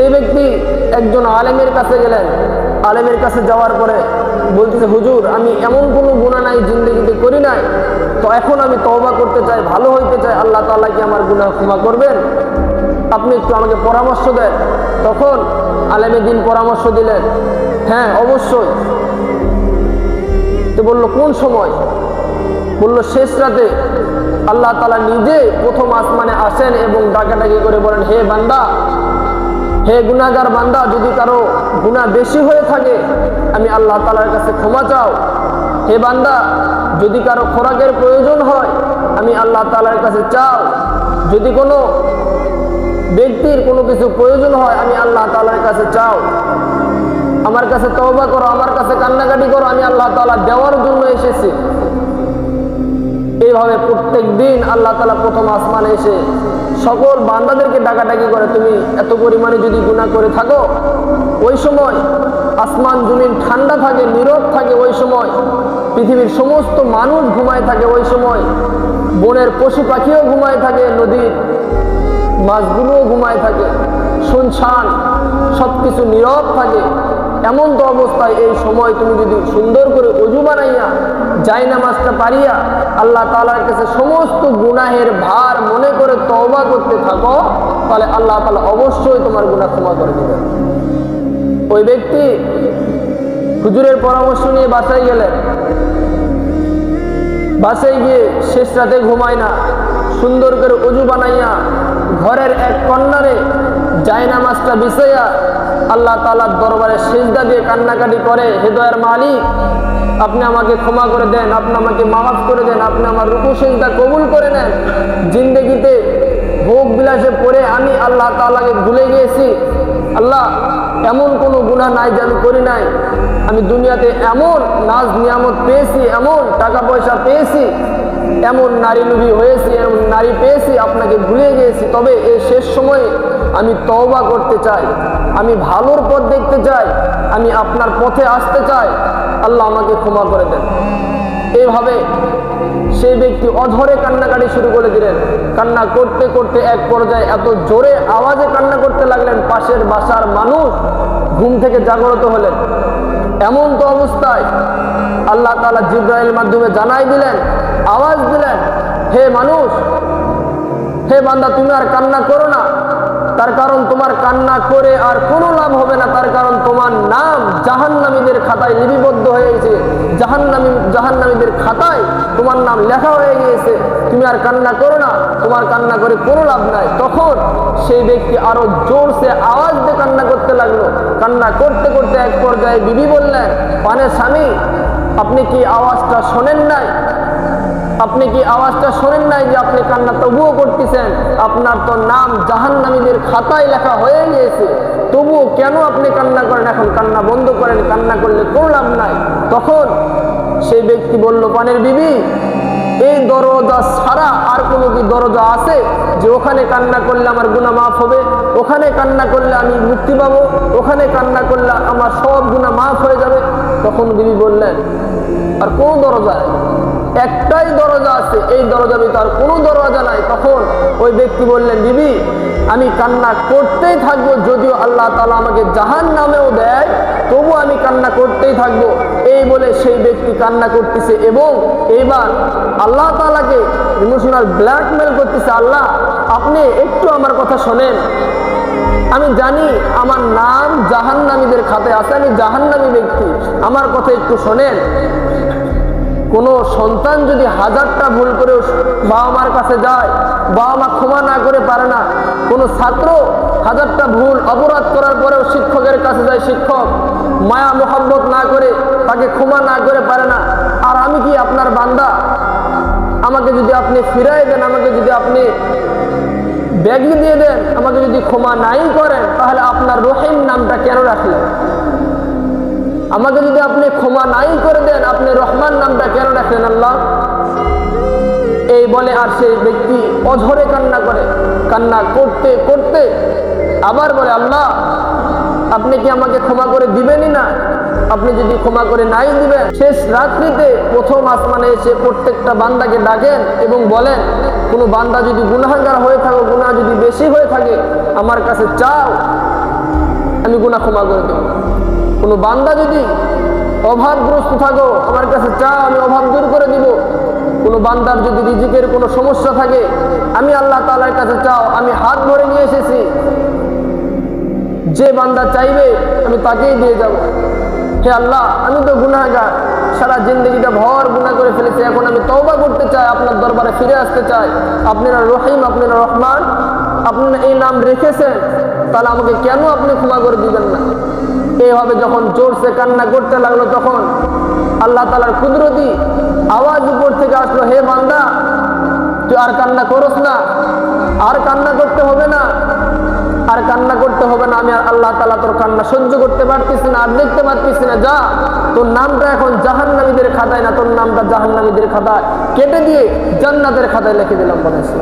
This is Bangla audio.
সেই ব্যক্তি একজন আলেমের কাছে গেলেন, আলেমের কাছে যাওয়ার পরে বলতেছে, হুজুর, আমি এমন কোনো গুণা নাই, জিন্দগিতে করি নাই। তো এখন আমি তওবা করতে চাই, ভালো হইতে চাই, আল্লাহ তাআলা কি আমার গুনাহ ক্ষমা করবেন? আপনি একটু আমাকে পরামর্শ দেন। তখন আলেমে দিন পরামর্শ দিলেন হ্যাঁ অবশ্যই। তো বলল, কোন সময়? বলল, শেষ রাতে। আল্লাহ তালা নিজে প্রথম আসমানে আসেন এবং ডাকাডাকি করে বলেন, হে বান্দা হে গুনাগার বান্দা, যদি কারও গুণা বেশি হয়ে থাকে, আমি আল্লাহ তালার কাছে ক্ষমা চাও। হে বান্দা, যদি কারও খোরাকের প্রয়োজন হয়, আমি আল্লাহ তালার কাছে চাও। যদি কোনো ব্যক্তির কোনো কিছু প্রয়োজন হয়, আমি আল্লাহ তালার কাছে চাও। আমার কাছে তওবা করো, আমার কাছে কান্নাকাটি করো, আমি আল্লাহ তালা দেওয়ার জন্য এসেছি। এইভাবে প্রত্যেক দিন আল্লাহ তালা প্রথম আসমানে এসে সকল বান্দাদেরকে ডাকাডাকি করে। তুমি এত পরিমাণে যদি গুণা করে থাকো, ওই সময় আসমান, জমিন ঠান্ডা থাকে, নীরব থাকে, ওই সময় পৃথিবীর সমস্ত মানুষ ঘুমায় থাকে, ওই সময় বনের পশু পাখিও ঘুমায় থাকে, নদীর মাছগুলোও ঘুমায় থাকে শুনছান সব কিছু নীরব থাকে। এমন তো অবস্থায় এই সময় তুমি যদি সুন্দর করে অজু বানাইয়া যাই নামাজটা পারিয়া আল্লাহ তালার কাছে সমস্ত গুনাহের ভার মনে করে তওবা করতে থাকো, তাহলে আল্লাহ তালা অবশ্যই তোমার গুনাহ ক্ষমা করে দেবেন। ওই ব্যক্তি হুজুরের পরামর্শ নিয়ে বাসায় গেলেন বাসায় গিয়ে শেষ রাতে ঘুমায় না, সুন্দর করে অজু বানাইয়া ঘরের এক কর্নারে জায়নামাজটা বিছাইয়া আল্লাহ তালার দরবারে সেজদা দিয়ে কান্নাকাটি করে, হৃদয়ের মালিক, আপনি আমাকে ক্ষমা করে দেন, আপনি আমাকে মাফ করে দেন, আপনি আমার রুকু সেজদা কবুল করে নেন। জিন্দগিতে ভোগ বিলাসে পড়ে আমি আল্লাহ তালাকে ভুলে গিয়েছি। আল্লাহ, এমন কোনো গুণা নাই যে আমি করি নাই। আমি দুনিয়াতে এমন নাজ নিয়ামত পেয়েছি, এমন টাকা পয়সা পেয়েছি, এমন নারী লুবি হয়েছি, এমন নারী পেয়েছি, আপনাকে ভুলে গিয়েছি। তবে এই শেষ সময়ে আমি তওবা করতে চাই, আমি ভালোর পথ দেখতে চাই, আমি আপনার পথে আসতে চাই, আল্লাহ আমাকে ক্ষমা করে দেন। এইভাবে সেই ব্যক্তি অধরে কান্নাকাটি শুরু করে দিলেন। কান্না করতে করতে এক পর্যায়ে এত জোরে আওয়াজে কান্না করতে লাগলেন, পাশের বাসার মানুষ ঘুম থেকে জাগ্রত হলেন। এমন তো অবস্থায় আল্লাহ তালা জিব্রাইল মাধ্যমে জানাই দিলেন, আওয়াজ দিলেন, হে মানুষ, হে বান্দা, তুমি আর কান্না করো না। তার কারণ তোমার কান্না করে আর কোনো লাভ হবে না। তার কারণ তোমার নাম জাহান্নামীদের খাতায় লিপিবদ্ধ হয়েছে জাহান্নামী, জাহান্নামীদের খাতায় তোমার নাম লেখা হয়ে গিয়েছে। তুমি আর কান্না করো না, তোমার কান্না করে কোনো লাভ নাই। তখন সেই ব্যক্তি আরও জোরসে আওয়াজ দিয়ে কান্না করতে লাগল। কান্না করতে করতে এক পর্যায়ে বিবি বললেন, পানে স্বামী, আপনি কি আওয়াজটা শোনেন নাই? আপনি কি আওয়াজটা শোনেন নাই যে আপনি কান্না তবুও করতেছেন? আপনার তো নাম জাহান্নামীদের খাতায় লেখা হয়ে গিয়েছে। তবুও কেন আপনি কান্না করেন? এখন কান্না বন্ধ করেন, কান্না করলে কোনো লাভ নাই। তখন সেই ব্যক্তি বলল, পানের বিবি, এই দরজা ছাড়া আর কোনো কি দরজা আছে? যে ওখানে কান্না করলে আমার গুণা মাফ হবে, ওখানে কান্না করলে আমি মুক্তি পাবো, ওখানে কান্না করলে আমার সব গুণা মাফ হয়ে যাবে। তখন বিবি বললেন, আর কোন দরজা একটাই দরজা আছে, এই দরজা ভিতর কোনো দরজা নাই। তখন ওই ব্যক্তি বললেন দিদি আমি কান্না করতেই থাকব, যদিও আল্লাহ তালা আমাকে জাহান নামেও দেয় তবু আমি কান্না করতেই থাকব। এই বলে সেই ব্যক্তি কান্না করতেছে এবং এইবার আল্লাহ তালাকে ইমোশনাল ব্ল্যাকমেল করতেছে, আল্লাহ, আপনি একটু আমার কথা শোনেন। আমি জানি আমার নাম জাহান্নামীদের খাতে আছে, আমি জাহান্নামী ব্যক্তি, আমার কথা একটু শোনেন। কোনো সন্তান যদি হাজারটা ভুল করে বাবা মার কাছে যায় বাবা মা ক্ষমা না করে পারে না, কোনো ছাত্র হাজারটা ভুল অপরাধ করার পরেও শিক্ষকের কাছে যায় শিক্ষক, মায়া মোহাম্মত না করে তাকে ক্ষমা না করে পারে না। আর আমি কি আপনার বান্দা? আমাকে যদি আপনি ফিরাই দেন, আমাকে যদি আপনি ব্যাগি দিয়ে দেন, আমাকে যদি ক্ষমা নাই করেন, তাহলে আপনার রহিম নামটা কেন রাখলেন? আমাকে যদি আপনি ক্ষমা নাই করে দেন, আপনি রহমান নামটা কেন রাখলেন আল্লাহ? এই বলে আর সেই ব্যক্তি অঝরে কান্না করে, কান্না করতে করতে আবার বলে, আল্লাহ, আপনি কি আমাকে ক্ষমা করে দিবেনই না? আপনি যদি ক্ষমা করে নাই দিবেন, শেষ রাত্রিতে প্রথম আসমানে এসে প্রত্যেকটা বান্দাকে ডাকেন এবং বলেন, কোনো বান্দা যদি গুনাহগার হয়ে থাকো, গুনাহ যদি বেশি হয়ে থাকে, আমার কাছে চাও, আমি গুণা ক্ষমা করে দেব। কোনো বান্দা যদি অভাবগ্রস্ত থাকো, আমার কাছে চা আমি অভাব দূর করে দিব। কোনো বান্দার যদি রিজিকের কোনো সমস্যা থাকে, আমি আল্লাহ তালার কাছে চাও, আমি হাত ভরে নিয়ে এসেছি। যে বান্দা চাইবে, আমি তাকেই দিয়ে যাব। হে আল্লাহ, আমি তো গুনাহগার। সারা জিন্দগিটা ভর গুনাহ করে ফেলেছি। এখন আমি তওবা করতে চাই, আপনার দরবারে ফিরে আসতে চাই। আপনারা রহিম, আপনারা রহমান, আপনারা এই নাম রেখেছেন, তাহলে আমাকে কেন আপনি ক্ষমা করে দিবেন না? এইভাবে যখন জোরসে কান্না করতে লাগল তখন আল্লাহ তালার কুদরতি আওয়াজ উপর থেকে আসলো, হে বান্দা, তুই আর কান্না করস না, আর কান্না করতে হবে না, আর কান্না করতে হবে না, আমি আর আল্লাহ তালা তোর কান্না সহ্য করতে পারতেছি না, আর দেখতে পারতেছি না, যা, তোর নামটা এখন জাহান্নামীদের খাতায় না, তোর নামটা জাহান্নামীদের খাতায় কেটে দিয়ে জান্নাতের খাতায় লিখে দিলাম বলেছে